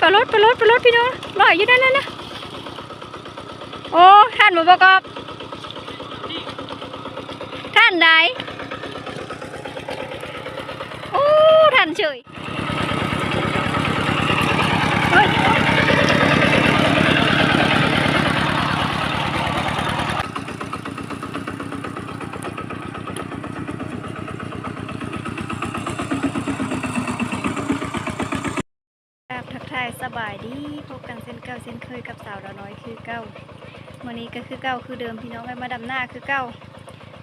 ไปรถไปรถไปรถพี่น้องลอยอยู่นั่นน่ะนะโอ้ท่านหมูประกอบ ท่านใดโอ้ท่านเฉยเฮ้ยครับทักทายสบายดีพบกันเส้นเก้าเส้นเคยกับสาวดาวน้อยคือเก้าวันนี้ก็คือเก้าคือเดิมพี่น้องไอ้มาดำหน้าคือเก้า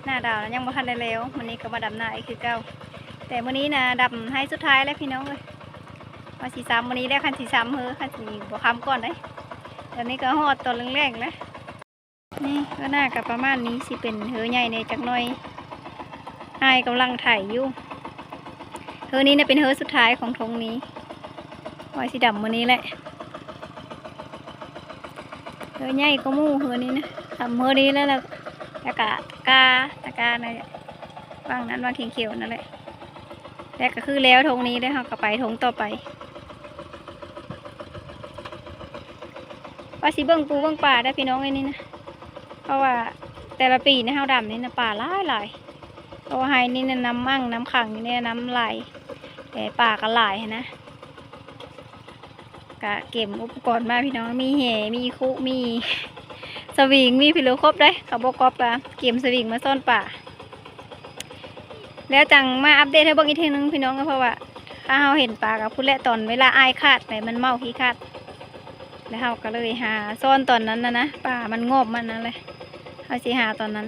หน้าดาวแล้วยังบ่ทันได้แล้ววันนี้ก็มาดำหน้าไอีกคือเก่าแต่วันนี้นะดำให้สุดท้ายแล้วพี่น้องเลยมาสีซ้ำวันนี้ได้คันสีซ้ำเฮ้อคันสีบ่ค้ำก่อนได้ตอนนี้ก็หอดตัวแรงๆแล้วนี่ก็หน้ากับประมาณนี้สิเป็นเฮ้อใหญ่ในจักน่อยไอายกำลังถ่ายอยู่เฮ้อนี้น่ะเป็นเฮ้อสุดท้ายของทงนี้ ไว้สีดำวันนี้แหละเฮ้อใหญ่ก็มู่เฮ้อนี้นะทำเฮ้อนี้แล้วล่ะแล้วก็กาตะกาในวางนั้นวางเขียวๆนั่นแหละแล้วก็คือแล้วทงนี้ได้ค่ะก็ไปทงต่อไปว่าสิเบิ้งปูเบิ้งป่าได้พี่น้องไอ้นี่นะเพราะว่าแต่ละปีในเฮาดำนี่นะป่าหลายหลายเพราะว่าไฮนี่นะน้ำมั่งน้ำขังนี่เนี่ยน้ำไหลแต่ป่าก็หลายนะ กะเก็บอุปกรณ์มาพี่น้องมีแห่มีคุมีสวิงมีพิโลครบได้เขาบอกกอบอะเกมสวิงมาซ่อนป่า แล้วจังมาอัปเดตให้เบิ่งอีกทีนึงพี่น้องก็เพราะว่าถ้าเราเห็นปลากับพูดแหละตอนเวลาอายคาดไปมันเมาขี้คาดแล้วเราก็เลยหาซ่อนตอนนั้นนะนะป่ามันงอบมันนั่นเลยเราสิหาตอนนั้น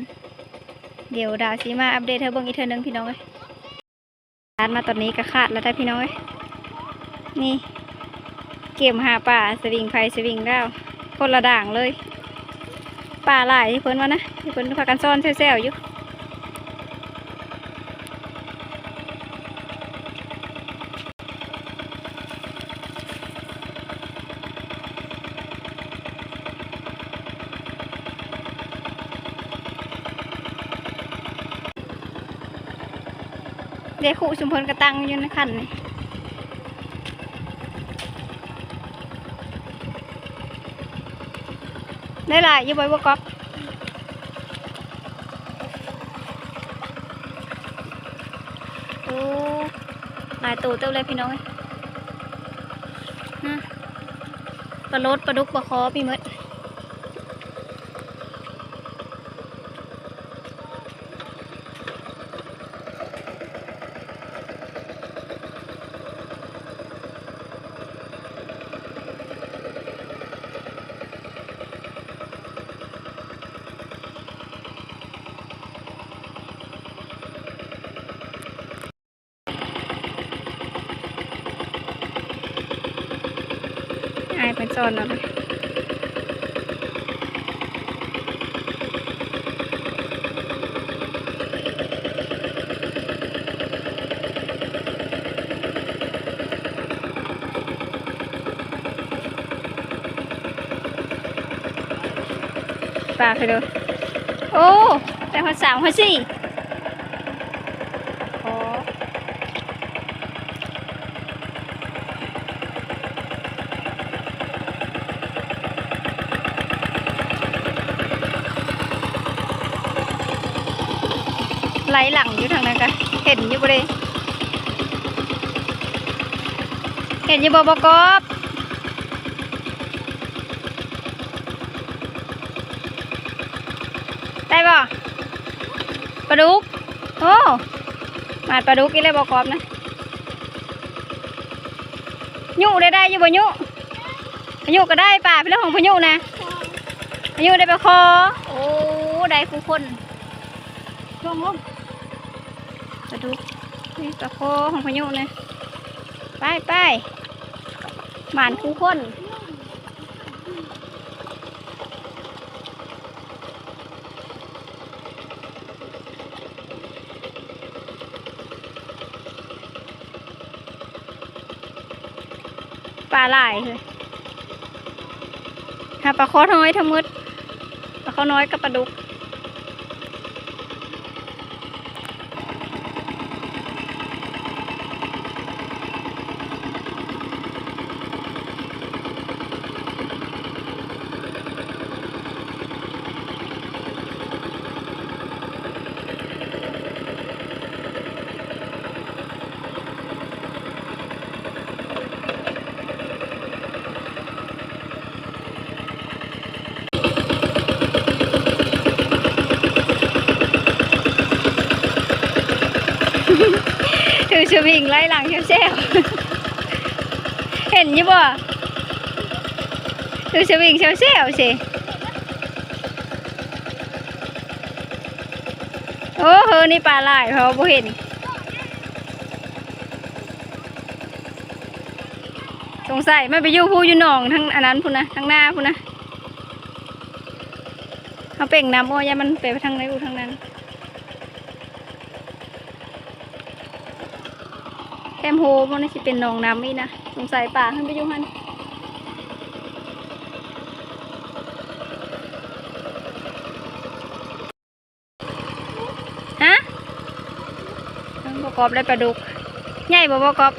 เดี๋ยวดาวสิมาอัปเดตให้เบิ่งอีกทีนึงพี่น้องเลยร้านมาตอนนี้ก็คาดแล้วได้พี่น้องเลยนี่ เกมหาป่าสวิงไฟสวิงดาวคนละด่างเลยป่าหลายที่เพิ่นว่านะที่เพิ่นพากันซ่อนแซวๆอยู่เด็กขู่ชุมพลกระตังอยู่ในคันนี่ ได้หลายอยู่บอยบ่ก๊อกโอ้หลายตัวเต็มเลยพี่น้องเอ้ยปลาโลดปลาดุกปลาคอพี่มด อายเป็นซอนแล้วเลยปลาไปดูโอ้แต่หัวสามหัวสี่โอ้ ไหลหลังอยู่ทางนั้นกันเห็นอยู่บ่เลย เห็นยู่บ่บกอบได้บ่ปลาดุกโอ้มาปลาดุกอีเลยบกอบนะยุได้ได้ยู่บ่ยุยุก็ได้ป่าเป็นเรื่องของพายุนะพายุได้ปลาคอโอ้ได้คู่คนลงลงปลาดุกนี่ปลาโคของพายุนะไปไป หมานคู่คนปลาหลายเลยหาปลาโคน้อยทั้งหมดปลาโคน้อยกับปลาดุก ชวิงไล่หลังเซลเห็นยี่บ่ดูชวิงเซลเซลสิโอ้เฮอนี่ปลาลายเพราะบ่เห็นสงสัยไมันไปยู่ผู้ยู่หนองทั้งอันนั้นพุ่นนะทั้งหน้าพุ่นนะเขาเป่งน้ำโอ้ยมันไปทางไหนอูทางนั้น แคมโฮมันน่าจะเป็นหนองน้ำนี่นะสงสัยป่าขึ้นไปยู่หันฮะประกอบได้ปลาดุกใหญ่บ่ประกอบ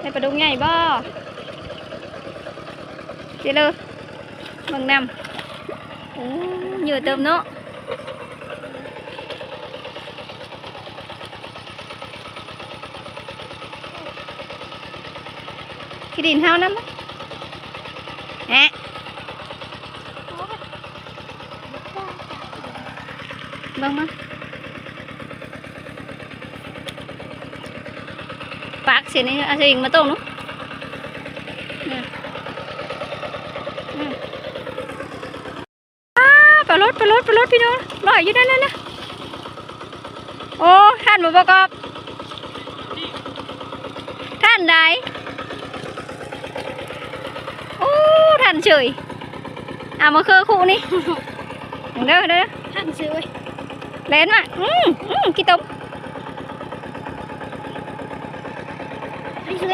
ได้ปลาดุกใหญ่บ่เจเลยเบิ่งน้ำโอ้เหยื่อเติมเนาะแอะเบิ่งมาปากเสียนี่เอาสิงมาต้มเนาะ อ้าปลารถปลารถปลารถพี่น้องลอยอยู่นั่นนั่นนะโอ้ท่านบ่ประกอบ ท่านใดโอ้ ท่านเฉยเอามาคือคู่นี่เด้อเด้อท่านซื้อไว้เล่นมาอืมอืมกี่ตบ ให้ซื้อไ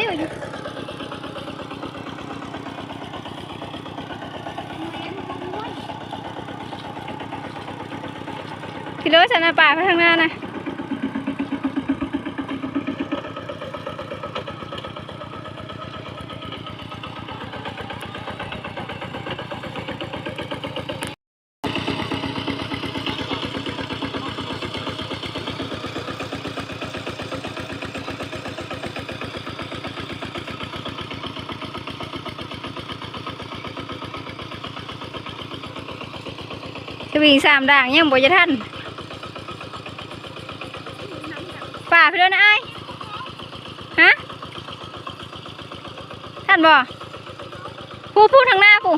ว้อยู่พี่รถฉันน่ะป่าไปทางหน้านะจะวิ่งสามด่างยังบ่จะทันป่าไปด้วยนะไอ้ายฮะท่านบ่ผู้พูดทางหน้าผู้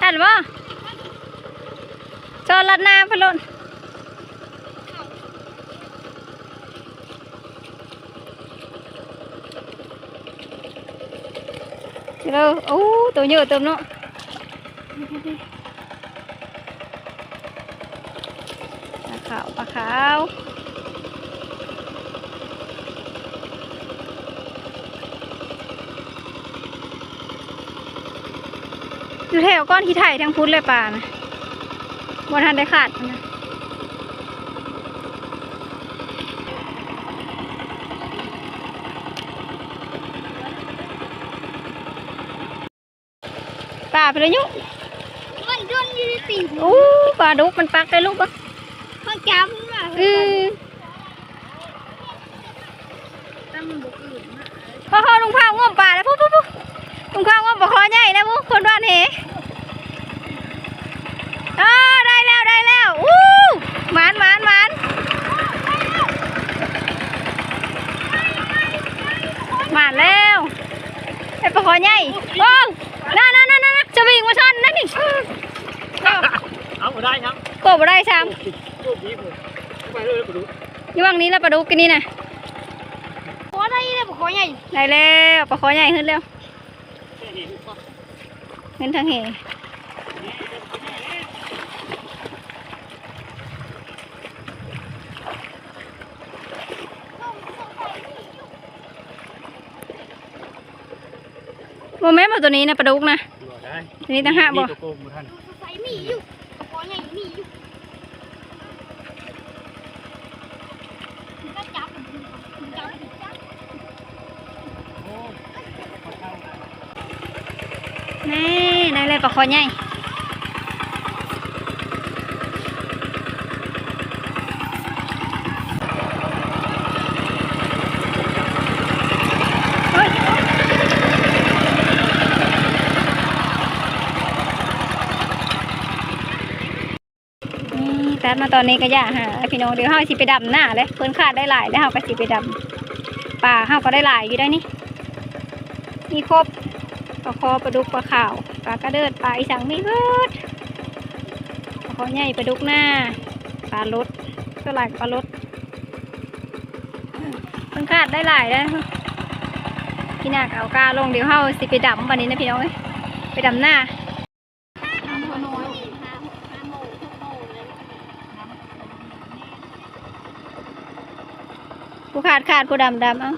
ท่านบ่จอดลัดหน้าพะลนเดี๋ยวโอ้ตัวเยอะเติมเนาะ ปลาขาวปลาขาวอยู่แถวก้อนขี้ไถ่ทั้งพุ้นเลยปลานะวันทันได้ขาดนะปลาไปเลยยุ มันโดนอยูใน ตีนอู้ปลาดุกมันปักได้ลูกปะมันจำว่าอือตั้งมันบุกอื่นมาพ่อพ่อลุงพาวง่วมป่าแล้วปุ๊บปุ๊บปุ๊บลุงพาวง่วมปลาคอใหญ่นะปุ๊บคนบ้านเหอ๋อได้แล้วได้แล้วอู้หมานหมานหมานหมานแล้วไอ้ปลาคอใหญ่โอ้น่าน่าน่าน่าจะวิ่งมาชนนั่นนี่ เอา ได้ครับโกบได้ซ้โชคดีผมไปเลยไปดูำอยู่วังนี้แล้วปลาดุกกันนี่นะขอได้เลยขอใหญ่ได้แล้วปลาคอใหญ่ขึ้นแล้วแค่เห็นก็ขึ้นทางเหโมเมนต์มาตัวนี้นะปลาดุกนะ ดูได้ตัวนี้ตั้งห้าบ่มีตัวโกงบ่ท่านใส่มีอยู่ขอใหญ่มีอยู่ก็จับจับจับ โอ้ขอเช่า นี่ ได้เลยปลาคอใหญ่เฮ้ยนี่ตัดมาตอนนี้ก็ย่าหาพี่น้องเดี๋ยวเฮาสิไปดำหน้าเลยเพิ่นขาดได้หลายแล้วเฮาก็สิไปดำป่าเฮาก็ได้หลายอยู่ได้นี่มีครบ ปลาคอปลาดุกปลาขาวปลากระเดิดปลาอีสังมีเบิดปลาคอใหญ่ปลาดุกหน้าปลาลดก็หลายปลาลดเพิ่นขาดได้หลายแล้วพี่นาก็เอากาลงเดี๋ยวเฮาสิไปดำวันนี้นะพี่น้องไปดำหน้าผู้ขาดขาดผู้ดำดำเอ้า